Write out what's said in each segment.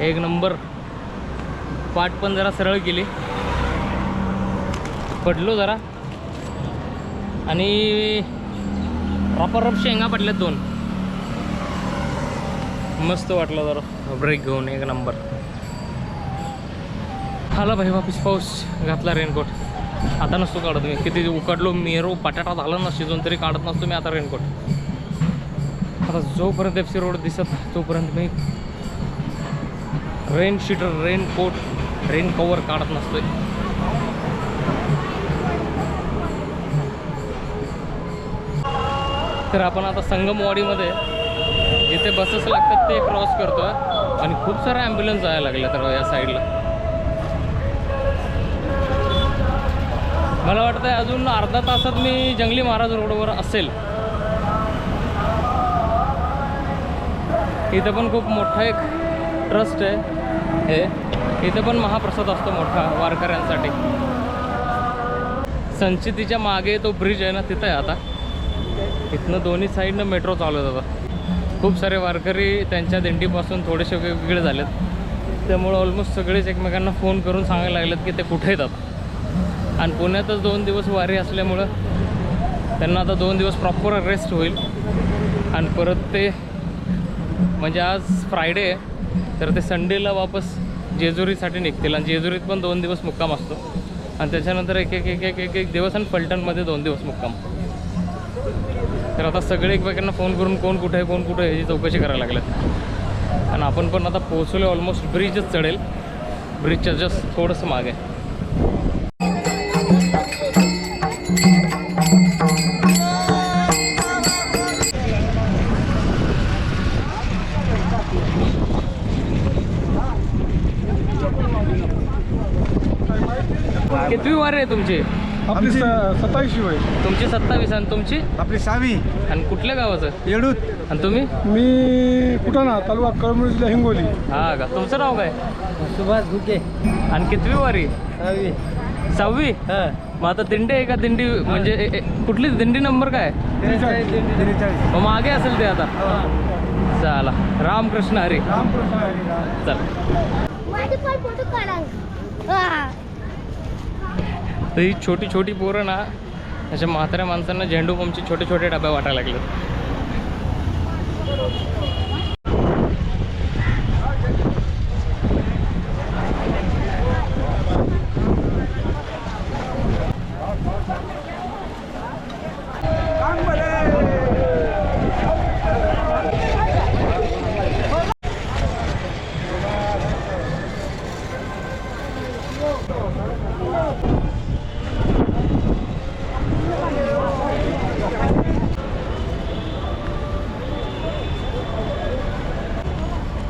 एक नंबर. पाठ पण जरा सरळ केली. पडलो जरा. आणि प्रॉपर रप शेंगा पडल्यात दोन. मस्त वाटलं जरा. ब्रेक घेऊन एक नंबर. आला भाई वापस पाऊस. घातला रेनकोट आता नसतो काढत मी. किती उकडलो मेरो बटाटा झाला ना शिजून तरी काढत नसतो मी आता रेनकोट आता जोपर्यंत एफ सी रोड दिसत तोपर्यंत मी रेन शीटर रेन कोट रेन कवर काढत नसतोय. तर आपण आता संगमवाडीमध्ये जिथे बसेस लागतात ते क्रॉस करतोय आणि खूप साऱ्या ॲम्ब्युलन्स जायला लागल्या तर या साईडला मला वाटतं अजून अर्धा तासात मी जंगली महाराज रोडवर असेल. इथं पण खूप मोठा एक ट्रस्ट आहे हे. इथं पण महाप्रसाद असतो मोठा वारकऱ्यांसाठी. संचितीच्या मागे तो ब्रिज आहे ना तिथं आहे आता. इथनं दोन्ही साईडनं मेट्रो चालू आहे खूप सारे वारकरी त्यांच्या दिंडीपासून थोडेसे वेगवेगळे झालेत. त्यामुळं ऑलमोस्ट सगळेच एकमेकांना फोन करून सांगायला लागलेत की ते कुठे येतात आणि पुण्यातच दोन दिवस वारी असल्यामुळं त्यांना आता दोन दिवस प्रॉपर रेस्ट होईल. आणि परत ते म्हणजे आज फ्रायडे आहे. तर ते संडेला वापस जेजुरीसाठी निघतील आणि जेजुरीत पण दोन दिवस मुक्काम असतो. आणि त्याच्यानंतर एक एक एक एक एक एक दिवस आणि फलटणमध्ये दोन दिवस मुक्काम. तर आता सगळे एकमेकांना फोन करून कोण कुठे आहे कोण कुठे आहे याची चौकशी करायला लागल्यात आणि आपण पण आता पोहोचलो ऑलमोस्ट ब्रिजच चढेल. ब्रिजच्या जस्ट थोडंसं मागे. कितवी वार आहे तुमची? आपली सत्तावीसशे वय तुमची सत्तावीस आणि तुमची? आपली सहावी. आणि कुठल्या गावाचं? येडूत. आणि तुम्ही? मी कुठाणा तालुका कळमनुरी जिल्हा हिंगोली. हा का? तुमचं नाव काय? सुभाष भुके आणि कितवी वारी? सहावी. सहावी? मग आता दिंडी आहे का? दिंडी म्हणजे कुठली दिंडी नंबर काय? मग मागे असेल ते आता. चला. रामकृष्ण हरी. फोटो काढा. तर ही छोटी छोटी पोरं ना अशा म्हाताऱ्या माणसांना झेंडू पंपचे छोटे छोटे डबे वाटायला लागले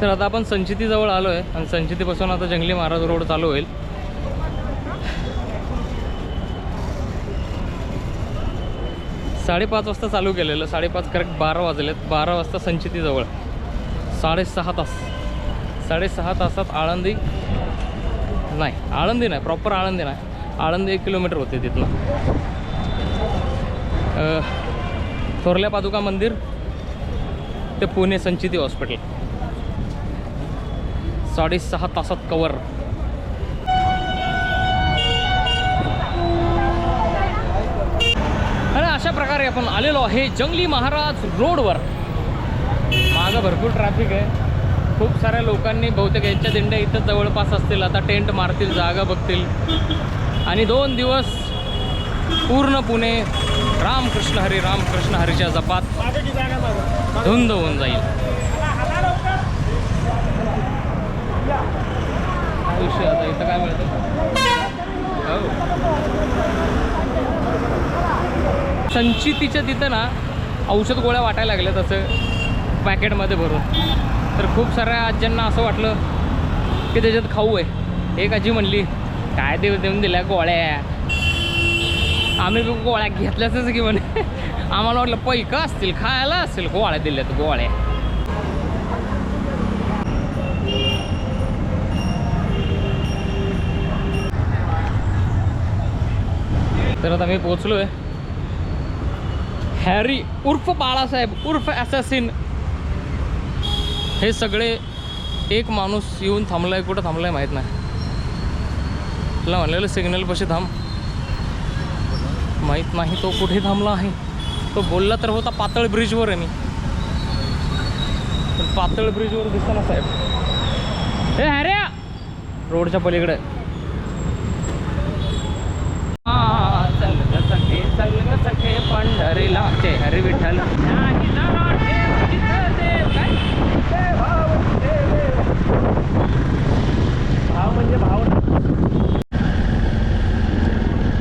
तर आता आपण संचितीजवळ आलो आहे आणि संचितीपासून आता जंगली महाराज रोड चालू होईल. साडेपाच वाजता चालू केलेलं साडेपाच करेक्ट बारा वाजलेत. बारा वाजता संचितीजवळ. साडेसहा तास. साडेसहा तासात आळंदी नाही आळंदी नाही प्रॉपर आळंदी नाही. आळंदी एक किलोमीटर होते तिथलं थोरल्या पादुका मंदिर ते पुणे संचिती हॉस्पिटल साडेसहा तासात कवर आणि अशा प्रकारे आपण आलेलो आहे जंगली महाराज रोडवर. मागं भरपूर ट्रॅफिक आहे. खूप साऱ्या लोकांनी बहुतेक यांच्या दिंड्या इथं जवळपास असतील आता टेंट मारतील जागा बघतील. आणि दोन दिवस पूर्ण पुणे रामकृष्ण हरी रामकृष्ण हरीच्या जपात धुंद होऊन जाईल काय विषय आता इथं काय मिळतं हो संचितीच्या तिथं ना औषध गोळ्या वाटायला लागल्या तसं पॅकेटमध्ये भरून. तर खूप साऱ्या आज्यांना असं वाटलं की त्याच्यात खाऊ आहे. एक आजी म्हणली काय देव देऊन दिल्या गोळ्या? आम्ही गोळ्या घेतल्याच की म्हणे. आम्हाला वाटलं पैका असतील खायला असतील गोळ्या दिल्यात गोळ्या. तर आता मी पोचलो आहे हॅरी उर्फ बाळासाहेब उर्फ ॲसॅसिन हे सगळे एक माणूस येऊन थांबलाय कुठं थांबलाय माहीत नाही. तुला म्हणलेलं सिग्नल पशी थांब. माहीत नाही तो कुठे थांबला आहे. तो बोलला तर होता पातळ ब्रिजवर आहे मी. पण पातळ ब्रिजवर दिसताना साहेब. हे हऱ्या रोडच्या पलीकडे हा, चल ग सखे चल ग सखे पंढरीला जय हरी विठ्ठल नाही जरा ठेव जिथं देव काय? जय भाव देव. भाव म्हणजे भाव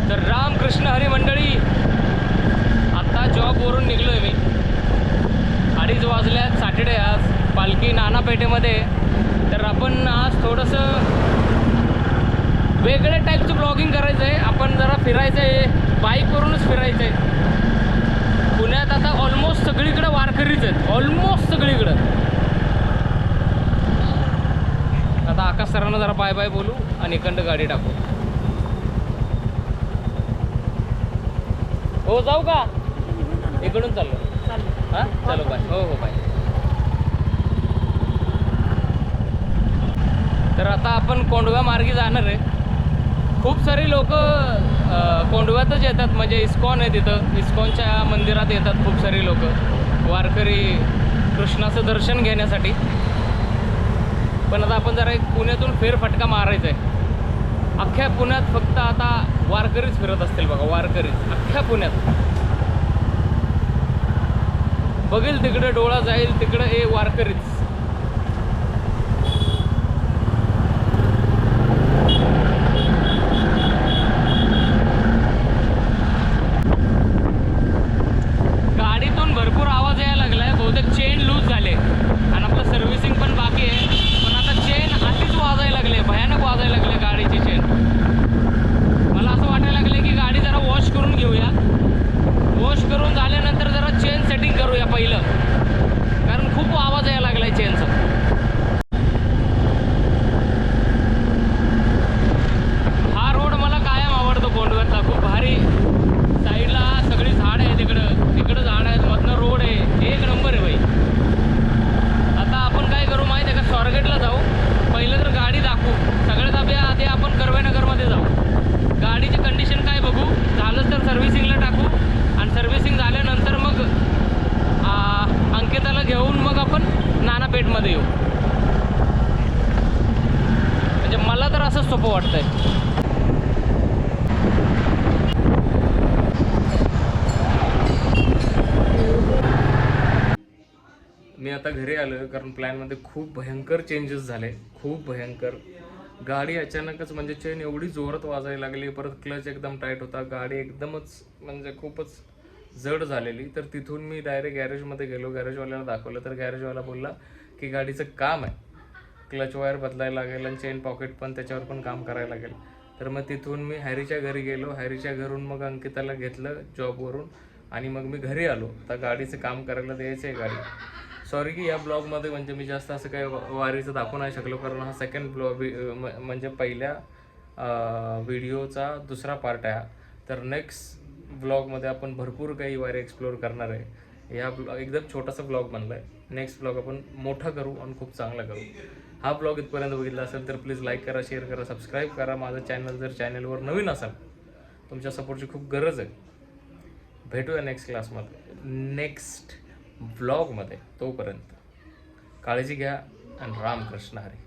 तर रामकृष्ण हरी मंडळी आता जॉबवरून निघलोय मी अडीच वाजल्यात सॅटर्डे आज पालखी नाना पेठेमध्ये तर आपण आज थोडंसं वेगळ्या टाईपचं ब्लॉगिंग करायचं आहे आपण जरा फिरायचं आहे. बाईकवरूनच फिरायचं आहे. पुण्यात आता ऑलमोस्ट सगळीकडं वारकरीच आहेत. ऑलमोस्ट सगळीकडं. आता आकाश सरांना जरा बाय बाय बोलू आणि इकडं गाडी टाकू. हो जाऊ का? इकडून चाललो. हां? चलो बाय हो हो बाय तर आता आपण कोंडव्या मार्गी जाणार आहे. खूप सारे लोक कोंडव्यातच येतात. म्हणजे इस्कॉन आहे तिथं. इस्कॉनच्या मंदिरात येतात खूप सारी लोक. वारकरी कृष्णाचं दर्शन घेण्यासाठी. पण आता आपण जरा एक पुण्यातून फेरफटका मारायचा आहे अख्ख्या पुण्यात फक्त आता वारकरीच फिरत असतील बघा वारकरीच. अख्ख्या पुण्यात. बघेल तिकडे डोळा जाईल तिकडं ए वारकरीच गाडीतून भरपूर आवाज यायला लागलाय बहुतेक चेन लूज झाले आणि आपलं सर्व्हिसिंग पण बाकी आहे पण आता चेन आधीच वाजायला लागले भयानक वाजायला लागले गाडीची चेन मला असं वाटायला लागले की गाडी जरा वॉश करून घेऊया वॉश करून झाल्यानंतर जरा चेन सेटिंग करूया पहिलं कारण खूप आवाज यायला लागलाय चेनचा हा रोड मला कायम आवडतो कोंडव्यातला खूप भारी साईडला सगळी झाड आहे तिकडं तिकडं झाड आहेत मधनं रोड आहे एक नंबर आहे भाई आता आपण काय करू माहिती आहे का स्वारगेटला जाऊ पहिलं तर गाडी दाखवू सगळ्यात आधी आधी आपण कर्वेनगरमध्ये जाऊ गाडीची कंडिशन काय बघू झालंच तर सर्व्हिसिंगला टाकू आणि सर्व्हिसिंग झाल्यानंतर मग आ, अंकिताला घेऊन मग आपण नानापेठमध्ये येऊ म्हणजे मला तर असंच सोपं वाटतंय मी आता घरी आलं कारण प्लॅनमध्ये खूप भयंकर चेंजेस झाले. खूप भयंकर. गाडी अचानकच म्हणजे चेन एवढी जोरात वाजायला लागली परत क्लच एकदम टाईट होता. गाडी एकदमच म्हणजे खूपच जड झालेली. तर तिथून मी डायरेक्ट गॅरेजमध्ये गेलो. गॅरेजवाल्याला दाखवलं. तर गॅरेजवाला बोलला की गाडीचं काम आहे. क्लच वायर बदलायला लागेल आणि चेन पॉकेट पण त्याच्यावर पण काम करायला लागेल. तर मग तिथून मी हॅरीच्या घरी गेलो. हॅरीच्या घरून मग अंकिताला घेतलं जॉबवरून आणि मग मी घरी आलो. आता गाडीचं काम करायला द्यायचं आहे गाडी. सॉरी की या ब्लॉगमध्ये म्हणजे मी जास्त असं काही वारीचं दाखवू नाही शकलो कारण हा सेकंड ब्लॉग म्हणजे पहिल्या व्हिडिओचा दुसरा पार्ट आहे तर नेक्स्ट ब्लॉगमध्ये आपण भरपूर काही वारी एक्सप्लोअर करणार आहे. या ब्लॉग एकदम छोटासा ब्लॉग बनला आहे नेक्स्ट ब्लॉग आपण मोठा करू आणि खूप चांगला करू. हा ब्लॉग इथपर्यंत बघितला असेल तर प्लीज लाईक करा शेअर करा सबस्क्राईब करा. माझं चॅनल जर चॅनलवर नवीन असाल तुमच्या सपोर्टची खूप गरज आहे. भेटूया नेक्स्ट क्लासमध्ये नेक्स्ट ब्लॉगमध्ये तोपर्यंत काळजी घ्या आणि रामकृष्ण हरी.